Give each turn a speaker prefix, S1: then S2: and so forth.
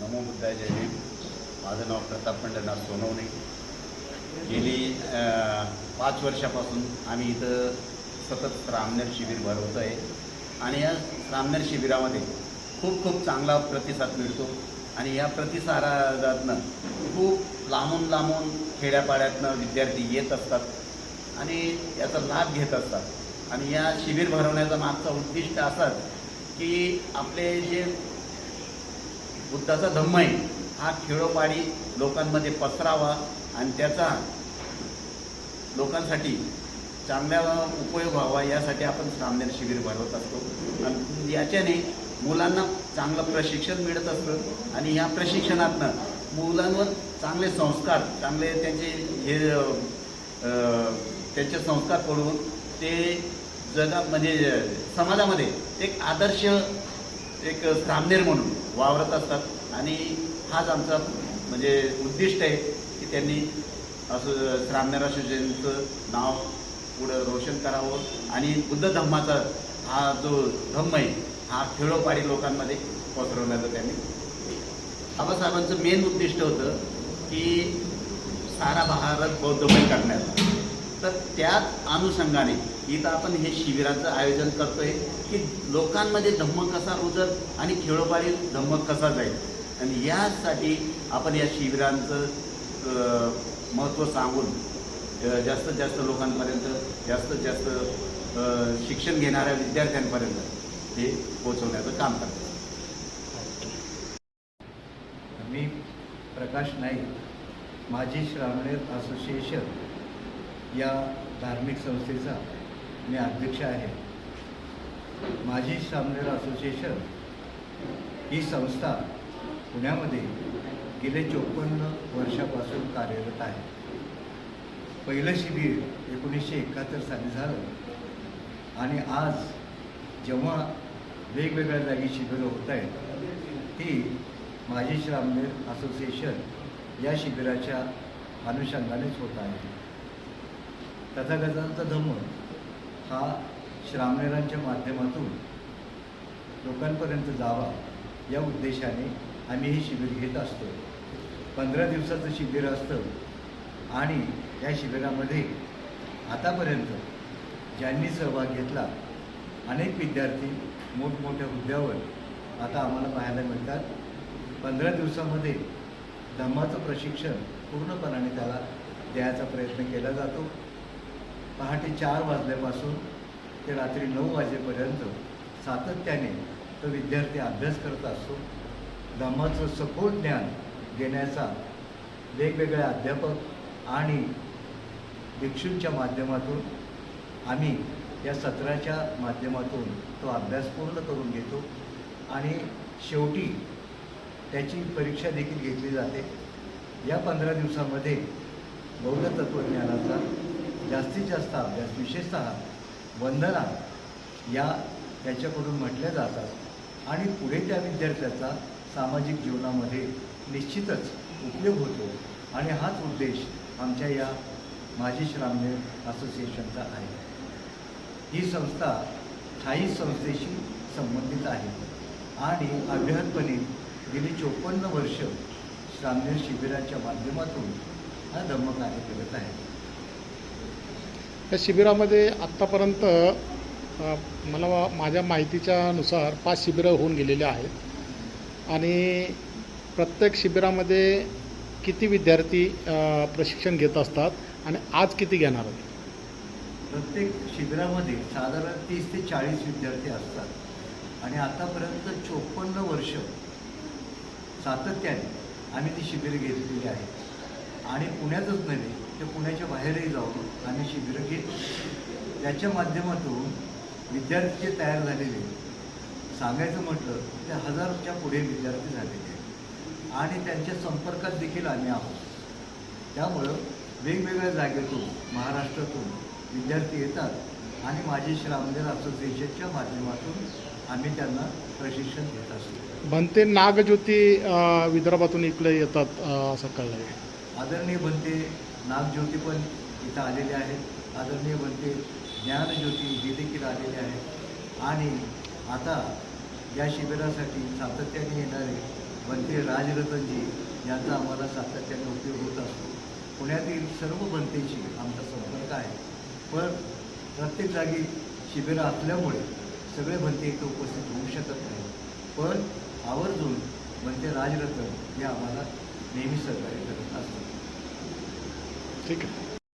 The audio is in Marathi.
S1: नमो बुद्धाय जय हिंद माझं नाव प्रताप पंढरनाथ सोनवणे. गेली पाच वर्षापासून आम्ही इथं सतत श्रामनेर शिबिर भरवतो आहे आणि या श्रामनेर शिबिरामध्ये खूप खूप चांगला प्रतिसाद मिळतो. आणि या प्रतिसादातनं खूप लांबून लांबून खेड्यापाड्यातनं विद्यार्थी येत असतात आणि याचा लाभ घेत असतात. आणि या शिबिर भरवण्याचा मागचा उद्दिष्ट असाच की आपले जे बुद्धाचा धम्म आहे हा खेळोपाडी लोकांमध्ये पसरावा आणि त्याचा लोकांसाठी चांगल्या उपयोग व्हावा यासाठी आपण सामन्यात शिबिर भरवत असतो. आणि याच्याने मुलांना चांगलं प्रशिक्षण मिळत असतं आणि या प्रशिक्षणातनं मुलांवर चांगले संस्कार चांगले त्यांचे हे त्यांचे संस्कार पडून ते जगा म्हणजे समाजामध्ये एक आदर्श एक सामनेर म्हणून वावरत असतात. आणि हाच आमचा म्हणजे उद्दिष्ट आहे की त्यांनी असं श्रामनेर असोसिएशनचं नाव पुढं रोशन करावं. आणि बुद्ध धम्माचा हा जो धम्म आहे हा खेडोपाडी लोकांमध्ये पसरवण्याचं त्यांनी बाबासाहेबांचं मेन उद्दिष्ट होतं की सारा भारत बौद्धमय करण्याचं. तर त्याच अनुषंगाने इथं आपण हे शिबिराचं आयोजन करतोय की लोकांमध्ये धम्म कसा रुजल आणि खेळोपाडी धम्म कसा जाईल. आणि यासाठी आपण या शिबिरांचं महत्त्व सांगून जास्तीत जास्त लोकांपर्यंत जास्तीत जास्त शिक्षण घेणाऱ्या विद्यार्थ्यांपर्यंत हे पोचवण्याचं काम करतो
S2: मी प्रकाश नाईक माझी श्रावणेर असोसिएशन या धार्मिक संस्थेचा मी अध्यक्ष आहे. माझी सामनेर असोसिएशन ही संस्था पुण्यामध्ये गेले चोपन्न वर्षापासून कार्यरत आहे. पहिलं शिबिर एकोणीसशे एकाहत्तर साली झालं आणि आज जेव्हा वेगवेगळ्या जागी शिबिरं होत आहेत ती माझी श्रामनेर असोसिएशन या शिबिराच्या अनुषंगानेच होत आहे. तथागतांचा धम्म हा श्रामणेरांच्या माध्यमातून लोकांपर्यंत जावा या उद्देशाने आम्ही हे शिबिर घेत असतो. पंधरा दिवसाचं शिबिर असतं आणि या शिबिरामध्ये आतापर्यंत ज्यांनी सहभाग घेतला अनेक विद्यार्थी मोठमोठ्या हुद्द्यावर आता आम्हाला पाहायला मिळतात. पंधरा दिवसामध्ये धम्माचं प्रशिक्षण पूर्णपणाने त्याला द्यायचा प्रयत्न केला जातो. पहाटे चार वाजल्यापासून ते रात्री नऊ वाजेपर्यंत सातत्याने तो विद्यार्थी अभ्यास करत असतो. धम्माचं सखोल ज्ञान देण्याचा वेगवेगळे अध्यापक आणि भिक्षूंच्या माध्यमातून आम्ही या सत्राच्या माध्यमातून तो अभ्यास पूर्ण करून घेतो आणि शेवटी त्याची परीक्षा देखील घेतली जाते. या पंधरा दिवसामध्ये बौद्ध तत्त्वज्ञानाचा जास्त अभ्यास विशेषतः वंदना या त्याच्याकडून म्हटल्या जातात. आणि पुढे त्या विद्यार्थ्याचा सामाजिक जीवनामध्ये निश्चितच उपयोग होतो. आणि हाच उद्देश आमच्या या माजी श्रामदेव असोसिएशनचा आहे. ही संस्था स्थायी संस्थेशी संबंधित आहे. आणि अभ्यासपणे गेली चोपन्न वर्ष श्रामदेव शिबिराच्या माध्यमातून हा धम्म कार्य करत आहे.
S3: या शिबिरामध्ये आत्तापर्यंत मला माझ्या माहितीच्यानुसार पाच शिबिरं होऊन गेलेली आहेत. आणि प्रत्येक शिबिरामध्ये किती विद्यार्थी प्रशिक्षण घेत असतात आणि आज किती घेणार आहेत?
S2: प्रत्येक शिबिरामध्ये साधारण तीस ते चाळीस विद्यार्थी असतात. आणि आतापर्यंत चोपन्न वर्ष सातत्याने आम्ही ती शिबिरं घेतलेली आहेत. आणि पुण्यातच नव्हे तर पुण्याच्या बाहेरही जाऊन आम्ही शिबिरं घेतो त्याच्या माध्यमातून विद्यार्थी जे तयार झालेले सांगायचं म्हटलं तर हजारच्या पुढे विद्यार्थी झालेले आहेत. आणि त्यांच्या संपर्कात देखील आम्ही आहोत. त्यामुळं वेगवेगळ्या जागेतून महाराष्ट्रातून विद्यार्थी येतात आणि माझी श्रामदेव असोसिएशनच्या माध्यमातून आम्ही त्यांना प्रशिक्षण देत असतो.
S3: भंते नागज्योती विदर्भातून इकडे येतात असं कळलं आहे
S2: आदरणीय बनते नागज्योती पण इथं आलेले आहेत आदरणीय बनते ज्ञानज्योती हे देखील आलेले आहेत. आणि आता या शिबिरासाठी सातत्याने येणारे बनते राजरतनजी यांचा आम्हाला सातत्याने उपयोग होत असतो. पुण्यातील सर्व बनतेशी आमचा संपर्क आहे. पण प्रत्येक जागी शिबिरं असल्यामुळे सगळे बनते इथं उपस्थित होऊ शकत नाही पण आवर्जून बनते राजरत्न हे आम्हाला नेहमी सहकार्य करत असतात.
S3: ठीक आहे